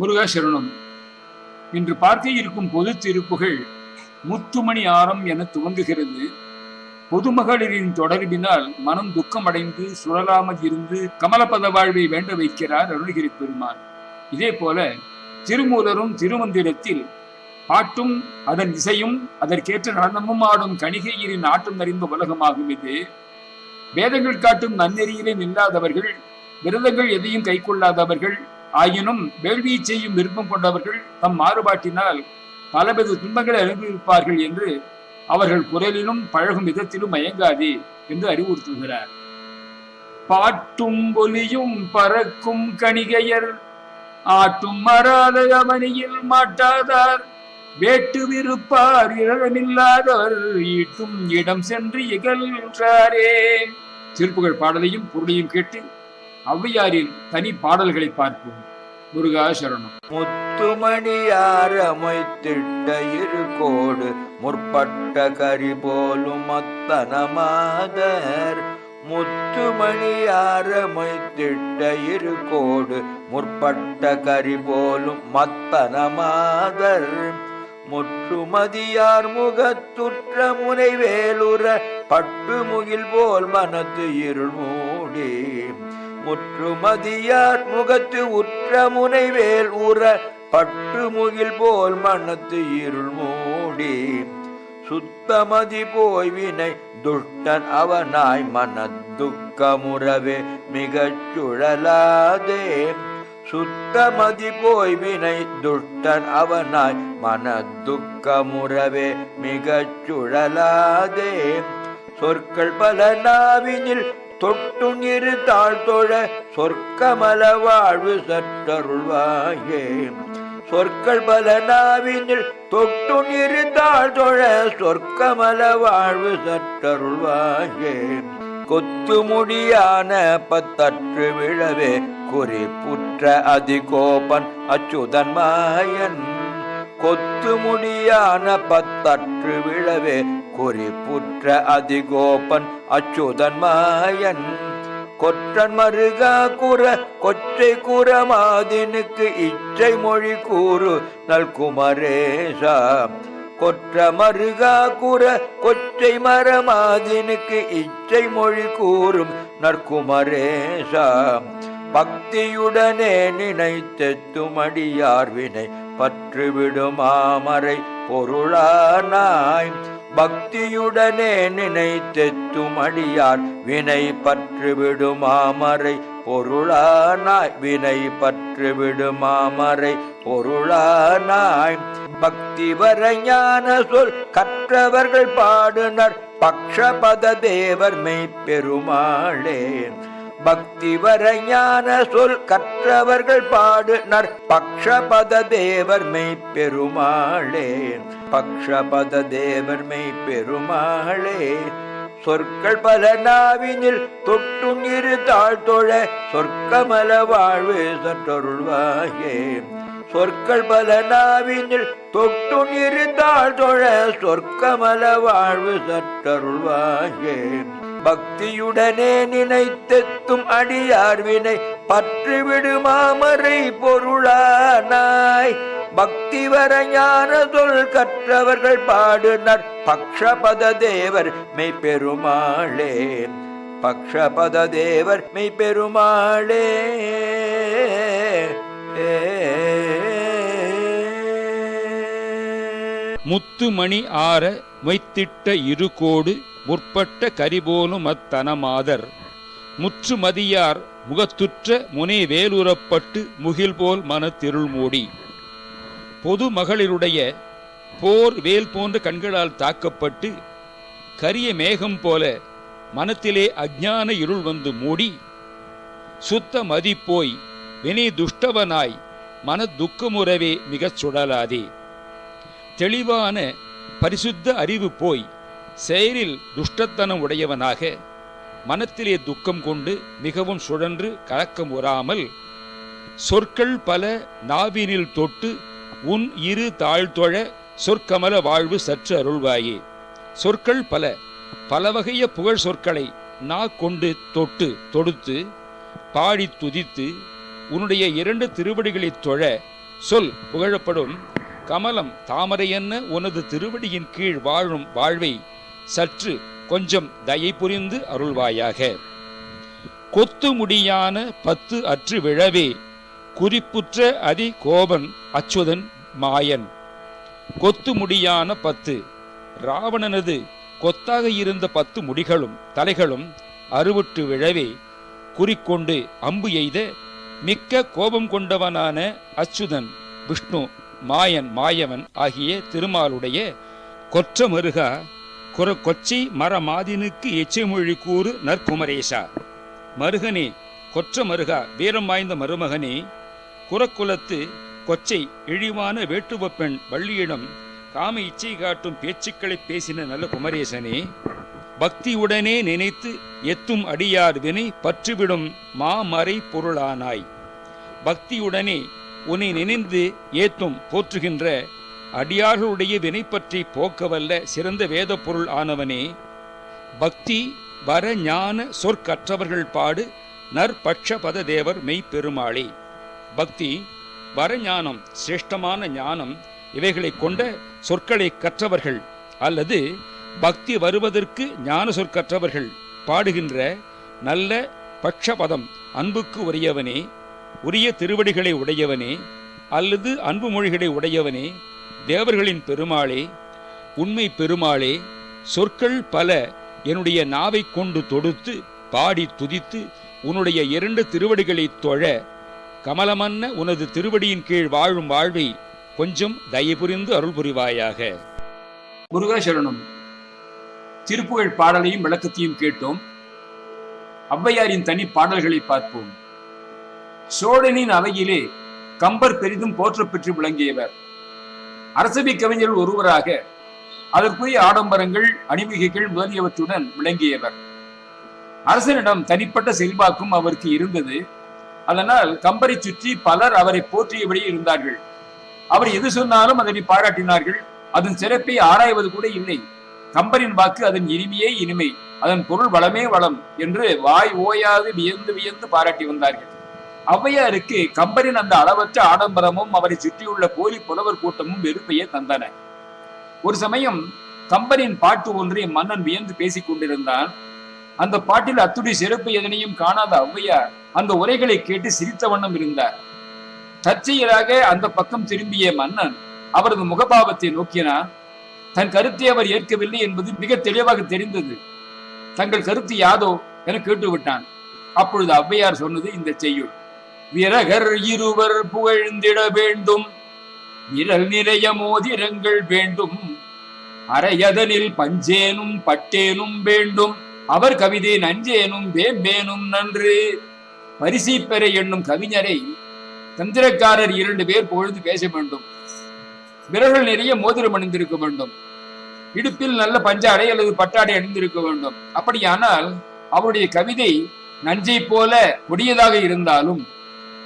முருகா சரணம் இன்று பார்க்க இருக்கும் பொது திருப்புகள் முத்துமணி ஆரம் என துவங்குகிறது. பொதுமகளிரின் தொடர்பினால் மனம் துக்கமடைந்து சுழலாமல் இருந்து கமலபத வாழ்வை வேண்ட வைக்கிறார் அருணகிரி பெருமான். இதே போல திருமூலரும் திருமந்திரத்தில் பாட்டும் அதன் இசையும் அதற்கேற்ற நடனமும் ஆடும் கணிகையரின் ஆட்டம் நிறைந்த உலகமாகும் இது. வேதங்கள் காட்டும் நன்னெறியிலே நில்லாதவர்கள் விரதங்கள் எதையும் கைக்கொள்ளாதவர்கள் ஆயினும் வேள்வியை செய்யும் விருப்பம் கொண்டவர்கள் தம் மாறுபாட்டினால் பலவித துன்பங்களை அனுபவிப்பார்கள் என்று அவர்கள் குரலிலும் பழகும் விதத்திலும் மயங்காதே என்று அறிவுறுத்துகிறார். பாட்டும் ஒலியும் பறக்கும் கணிகையர் ஆட்டும் மறாத அவனியில் மாட்டாதார். வேட்டு விருப்பார் இழமில்லாதவர் ஈட்டும் இடம் சென்று இகழ்கிறாரே திருப்புகழ் பாடலையும் பொருளையும் கேட்டு ஔவையாரின் தனி பாடல்களை பார்ப்போம். முருகா சரணம் அமைத்திட்ட இரு கோடு முற்பட்ட கரி போலும் மத்தனமாதர் அமைத்திட்ட இரு கோடு முற்பட்ட கரி போலும் மத்தனமாதர் முற்றுமதியார் முகத்துற்ற முனை வேலுற பட்டு முகில் போல் மனத்து இருள் மூடி முற்றுமதியார் முகத்து உற்ற முனைவேல் உற பட்டு முகில் போல் மனத்து இருள் மூடி. சுத்தமதி போய் வினை துஷ்டன் அவனாய் மனத்துக்கமுறவே மிகச் சுழலாதே. சுத்தமதி போய் வினை துஷ்டன் அவனாய் மனத்துக்கமுறவே மிகச் சுழலாதே. சொற்கள் பல நாவினில் தொட்டும் இரு தாழ்த்தொழ சொற்கமல வாழ்வு சற்றருள்வாயே. சொற்கள் பல நாவினில் தொட்டும் இரு தாழ்த்தொழ சொற்கமல வாழ்வு சற்றருள்வாயே. கொத்து முடியான பத்தற்று விழவே குறிப்புற்ற அதிகோபன் அச்சுதன் மாயன் கொத்து முடியான பத்தற்று விழவே குறிப்புற்ற அதிகோபன் அச்சுதன் மாயன் கொற்றன் மருகா கூற கொற்றை கூறமாதினுக்கு இச்சை மொழி கூறு நல்குமரேசா. கொற்ற மருகா கூற கொற்றை மரமாதினுக்கு இச்சை மொழி கூறும் நற்குமரேசா. பக்தியுடனே நினைத்தெத்தும் அடியார் வினை பற்று பொருளானாய். பக்தியுடனே நினைத்தெத்தும் அடியார் வினை பற்று விடுமாமரை பொருளானாய் வினை பற்று விடுமாமரை பொருளானாய். பக்தி வர ஞான சொல் கற்றவர்கள் பாடுனர் பக்ஷபத தேவர் மெய் பக்தி வர ஞான சொல் கற்றவர்கள் பாடுனர். பக்ஷபத தேவர் மெய் பெருமாளே பக்ஷபத தேவர் மெய் பெருமாளே சொற்கள் பல நாவினில் தொட்டும் இரு தாழ்த்தொழ சொற்கமல வாழ்வு சற்றொருள்வாயே. சொற்கள் பல நாவினில் தொட்டும் இரு தாழ்த்தொழ சொற்கமல வாழ்வு சற்றருள்வாயே. பக்தியுடனே நினைத்தெத்தும் அடியார்வினை பற்றுவிடுமாமரை பொருளானாய். பக்தி வர ஞான சொல் கற்றவர்கள் பாடுனர் பக்ஷபத தேவர் மெய் பெருமாளே பக்ஷபத தேவர் மெய் பெருமாளே ஏ. முத்துமணி ஆர மொய்த்திட்ட இருகோடு முற்பட்ட கரிபோலும் அத்தனமாதர். முற்றுமதியார் முகத்துற்ற முனை வேலுறப்பட்டு முகில்போல் மனத்திருள் மூடி. பொது மகளிருடைய போர் வேல் போன்ற கண்களால் தாக்கப்பட்டு கரிய மேகம் போல மனத்திலே அஞ்ஞான இருள் வந்து மூடி. சுத்த மதிப்போய் வினை துஷ்டவனாய் மன துக்கமுறவே மிகச் சுடலாதே. தெளிவான பரிசுத்த அறிவு போய் செயலில் துஷ்டத்தனம் உடையவனாக மனத்திலே துக்கம் கொண்டு மிகவும் சுழன்று கலக்கம் உறாமல் சொற்கள் பல நாவினில் தொட்டு உன் இரு தாழ்த்தொழ சொற்கமல வாழ்வு சற்று அருள்வாயே. சொற்கள் பல பல வகைய புகழ் சொற்களை நா கொண்டு தொட்டு தொடுத்து பாடி துதித்து உன்னுடைய இரண்டு திருவடிகளைத் தொழ சொல் புகழப்படும். கமலம் தாமரை என்ன உனது திருவடியின் கீழ் வாழும் வாழ்வை சற்று கொஞ்சம் தயை புரிந்து அருள்வாயாக. கொத்து முடியான பத்து அற்று விழவே குறிப்புற்ற அதி கோபன் அச்சுதன் மாயன். கொத்து முடியான பத்து ராவணனது கொத்தாக இருந்த பத்து முடிகளும் தலைகளும் அறுவிட்டு விழவே குறிக்கொண்டு அம்பு எய்த மிக்க கோபம் கொண்டவனான அச்சுதன் விஷ்ணு மாயன் மாயவன் ஆகிய திருமாலுடைய கொற்ற மருகா குர கொச்சை மரமாதினுக்கு எச்சமொழி கூறு நற்குமரேசா. மருகனே கொற்ற மருகா வீரம் வாய்ந்த மருமகனே குரக்குலத்து கொச்சை இழிவான வேட்டுவ பெண் வள்ளியிடம் காம இச்சை காட்டும் பேச்சுக்களை பேசின நல்ல குமரேசனே பக்தியுடனே நினைத்து எத்தும் அடியார் வினை பற்றுவிடும் மாமறை பொருளானாய். பக்தியுடனே உன்னை நினைந்து ஏத்தும் போற்றுகின்ற அடியார்களுடைய வினை பற்றி போக்கவல்ல சிறந்த வேத பொருள் ஆனவனே பக்தி வர ஞான சொற்கற்றவர்கள் பாடு நற்பட்சபத தேவர் மெய்ப்பெருமாளே. பக்தி வரஞானம் சிரேஷ்டமான ஞானம் இவைகளை கொண்ட சொற்களை கற்றவர்கள் அல்லது பக்தி வருவதற்கு ஞான சொற்கற்றவர்கள் பாடுகின்ற நல்ல பட்சபதம் அன்புக்கு உரியவனே உரிய திருவடிகளை உடையவனே அல்லது அன்பு மொழிகளை உடையவனே தேவர்களின் பெருமாளே உண்மை பெருமாளே சொற்கள் பல என்னுடைய நாவை கொண்டு தொடுத்து பாடி துதித்து உன்னுடைய இரண்டு திருவடிகளை தொழ கமலமன்ன உனது திருவடியின் கீழ் வாழும் வாழ்வை கொஞ்சம் தயபுரிந்து அருள் புரிவாயாக. முருகாசரணம் திருப்புகழ் பாடலையும் விளக்கத்தையும் கேட்டோம். ஔவையாரின் தனி பாடல்களை பார்ப்போம். சோழனின் அவையிலே கம்பர் பெரிதும் போற்றப் பெற்று விளங்கியவர். அரசவை கவிஞர்கள் ஒருவராக அதற்குரிய ஆடம்பரங்கள் அணிமிகைகள் முதலியவற்றுடன் விளங்கியவர். அரசனிடம் தனிப்பட்ட செல்வாக்கும் அவருக்கு இருந்தது. அதனால் கம்பரை சுற்றி பலர் அவரை போற்றியபடி இருந்தார்கள். அவர் எது சொன்னாலும் அதனை பாராட்டினார்கள். அதன் சிறப்பை ஆராய்வது கூட இல்லை. கம்பரின் வாக்கு அதன் இனிமையே இனிமை அதன் பொருள் வளமே வளம் என்று வாய் ஓயாது வியந்து வியந்து பாராட்டி வந்தார்கள். ஔவையாருக்கு கம்பரின் அந்த அளவற்ற ஆடம்பரமும் அவரை சுற்றியுள்ள போலி புலவர் கூட்டமும் வெறுப்பையே தந்தன. ஒரு சமயம் கம்பரின் பாட்டு ஒன்றை மன்னன் வியந்து பேசிக் கொண்டிருந்தான். அந்த பாட்டில் அத்துடி சிறப்பு எதனையும் காணாத ஔவையார் அந்த உரைகளை கேட்டு சிரித்த வண்ணம் இருந்தார். தற்செயலாக அந்த பக்கம் திரும்பிய மன்னன் அவரது முகபாவத்தை நோக்கினார் தன் கருத்தை அவர் ஏற்கவில்லை என்பது மிக தெளிவாக தெரிந்தது. தங்கள் கருத்து யாதோ என கேட்டுவிட்டான். அப்பொழுது ஔவையார் சொன்னது இந்த செய்யுள். விரகர் இருவர் புகழ்ந்திட வேண்டும். விரல் நிறைய மோதிரங்கள் வேண்டும். அரையதனில் பஞ்சேனும் பட்டேனும் வேண்டும். அவர் கவிதை நஞ்சேனும் வேம்பேனும் நன்று. பரிசை பெற என்னும் கவிஞரை தந்திரக்காரர் இரண்டு பேர் பொழுது பேச வேண்டும். விரல்கள் நிறைய மோதிரம் அணிந்திருக்க வேண்டும். இடுப்பில் நல்ல பஞ்சாடை அல்லது பட்டாடை அணிந்திருக்க வேண்டும். அப்படியானால் அவருடைய கவிதை நஞ்சை போல கொடியதாக இருந்தாலும்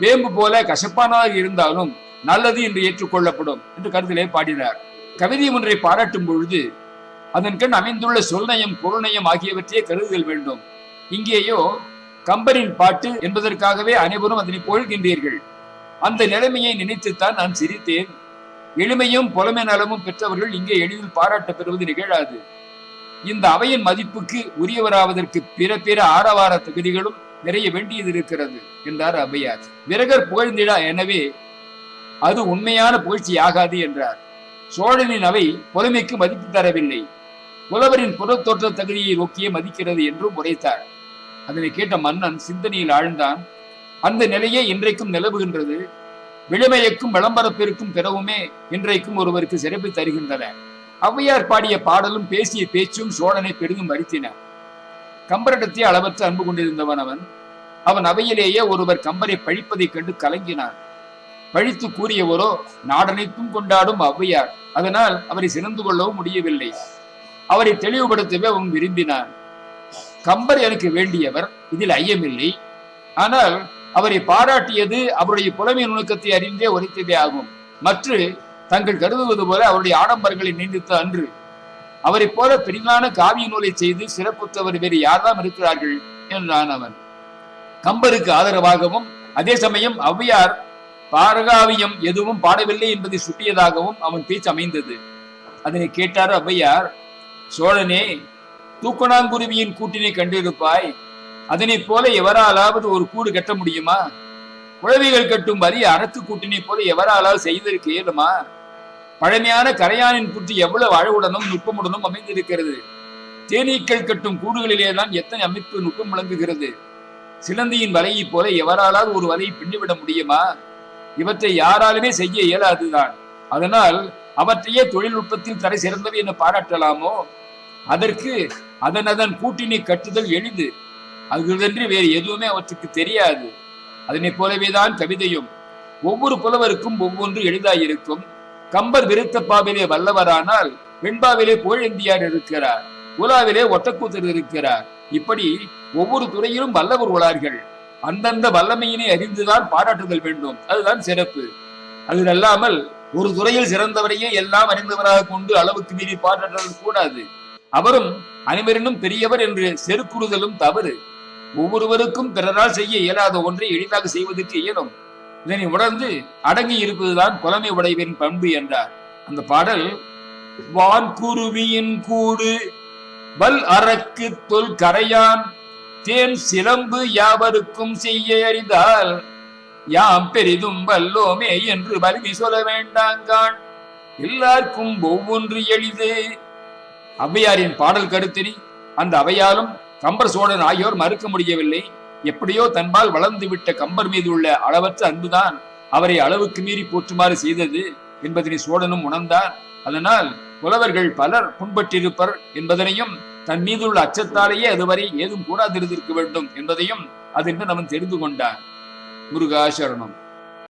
வேம்பு போல கசப்பானதாக இருந்தாலும் நல்லது என்று ஏற்றுக்கொள்ளப்படும் என்று கருத்திலே பாடினார். கவிதை ஒன்றை பாராட்டும் பொழுது அதன் கண் அமைந்துள்ள சொல்நயம் பொருள்நயம் ஆகியவற்றையே கருதுதல் வேண்டும். இங்கேயோ கம்பரின் பாட்டு என்பதற்காகவே அனைவரும் அதனை புகழ்கின்றீர்கள் அந்த நிலைமையை நினைத்துத்தான் நான் சிரித்தேன். எளிமையும் புலமை நலமும் பெற்றவர்கள் இங்கே எளிதில் பாராட்ட பெறுவது நிகழாது. இந்த அவையின் மதிப்புக்கு உரியவராவதற்கு பிற பிற ஆரவார தகுதிகளும் நிறைய வேண்டியது இருக்கிறது என்றார் அவ்வையார் விரகர் புகழ்ந்திடா எனவே அது உண்மையான புகழ்ச்சி ஆகாது என்றார். சோழனின் அவை பொறுமைக்கு மதிப்பு தரவில்லை. புலவரின் புறத்தோற்ற தகுதியை நோக்கியே மதிக்கிறது என்றும் உரைத்தார். அதனை கேட்ட மன்னன் சிந்தனையில் ஆழ்ந்தான். அந்த நிலையே இன்றைக்கும் நிலவுகின்றது. விளமையக்கும் விளம்பரப்பிற்கும் பிறவுமே இன்றைக்கும் ஒருவருக்கு சிறப்பு தருகின்றன. ஔவையார் பாடிய பாடலும் பேசிய பேச்சும் சோழனை பெரிதும் வருத்தின. கம்பரிடத்தே அளவற்ற அன்பு கொண்டிருந்தவன் அவன். அவன் அவையிலேயே ஒருவர் கம்பரை பழிப்பதைக் கண்டு கலங்கினான். பழித்து கூறியவரோ நாடனைத்தும் கொண்டாடும் ஔவையார். அதனால் அவரை சிறந்து கொள்ளவும் முடியவில்லை. அவரை தெளிவுபடுத்தவே அவன் விரும்பினான். கம்பர் எனக்கு வேண்டியவர் இதில் ஐயமில்லை. ஆனால் அவரை பாராட்டியது அவருடைய புலமை நுணுக்கத்தை அறிந்தே உரைத்ததே ஆகும். மற்ற தங்கள் கருதுவது போல அவருடைய ஆடம்பரங்களை நீண்டித்த அன்று அவரைப் போல பெரிதான காவிய நூலை செய்து சிறப்புத்தவர் வேறு யார்தான் இருக்கிறார்கள் என்றான் அவன். கம்பருக்கு ஆதரவாகவும் அதே சமயம் ஔவையார் பாரகாவியம் எதுவும் பாடவில்லை என்பதை சுட்டியதாகவும் அவன் பேச்சு அமைந்தது. அதனை கேட்டார் ஔவையார் சோழனே தூக்கணாங்குருவியின் கூட்டினை கண்டிருப்பாய். அதனைப் போல எவராலாவது ஒரு கூடு கட்ட முடியுமா? குழவிகள் கட்டும் வரி அரத்து கூட்டினை போல எவராலாவது செய்திருக்க இயலுமா? பழமையான கரையானின் புற்று எவ்வளவு அழகுடனும் நுட்பமுடனும் அமைந்திருக்கிறது. தேனீக்கள் கட்டும் கூடுகளிலே தான் எத்தனை அமைப்பு நுட்பம் விளங்குகிறது? சிலந்தியின் வலையைப் போல எவராலால் ஒரு வலையை பின்னிவிட முடியுமா? இவற்றை யாராலுமே செய்ய இயலாதுதான். அதனால் அவற்றையே தொழில்நுட்பத்தில் தரை சிறந்தவை என பாராட்டலாமோ? அதற்கு அதன் அதன் கூட்டினை கட்டுதல் எளிது. அதுதன்றி வேறு எதுவுமே அவற்றுக்கு தெரியாது. அதனைப் போலவேதான் கவிதையும். ஒவ்வொரு புலவருக்கும் ஒவ்வொன்று எளிதாயிருக்கும். கம்பர் விருத்தப்பாவிலே வல்லவரானால் வெண்பாவிலே புகழேந்தியார் இருக்கிறார் உலாவிலே ஒட்டக்கூத்தர் இருக்கிறார். இப்படி ஒவ்வொரு துறையிலும் வல்லவர் உளார்கள் அந்தந்த வல்லமையினை அறிந்துதான் பாராட்டுதல் வேண்டும். அதுதான் சிறப்பு. அது அல்லாமல் ஒரு துறையில் சிறந்தவரையே எல்லாம் அறிந்தவராக கொண்டு அளவுக்கு மீறி பாராட்டுதல் கூடாது. அவரும் அனைவரினும் பெரியவர் என்று செருக்குறுதலும் தவறு. ஒவ்வொருவருக்கும் பிறரால் செய்ய இயலாத ஒன்றை எளிதாக செய்வதற்கு இயலும். இதனை உணர்ந்து அடங்கி இருப்பதுதான் புலமை உடையவரின் பண்பு என்றார். அந்த பாடல் வான்குருவியின் கூடு வல் அரக்கு தொல் கரையான் தேன் சிலம்பு யாவருக்கும் செய்ய அறிந்தால் யாம் பெரிதும் வல்லோமே என்று வலிமை சொல்ல வேண்டாங்கான். எல்லாருக்கும் ஒவ்வொன்று எளிது. ஔவையாரின் பாடல் கருத்தினி அந்த அவையாலும் கம்பர் சோழன் ஆகியோர் மறுக்க முடியவில்லை. எப்படியோ தன்பால் வளர்ந்து விட்ட கம்பர் மீது உள்ள அளவற்ற அன்புதான் அவரை அளவுக்கு மீறி போற்றுமாறு செய்தது என்பதனை சோழனும் உணர்ந்தார். அதனால் புலவர்கள் பலர் புண்பட்டிருப்பர் என்பதனையும் தன் மீது உள்ள அச்சத்தாலேயே அதுவரை ஏதும் கூடாதிருந்திருக்க வேண்டும் என்பதையும் அதென்று அவன் தெரிந்து கொண்டார் முருகாசரணம்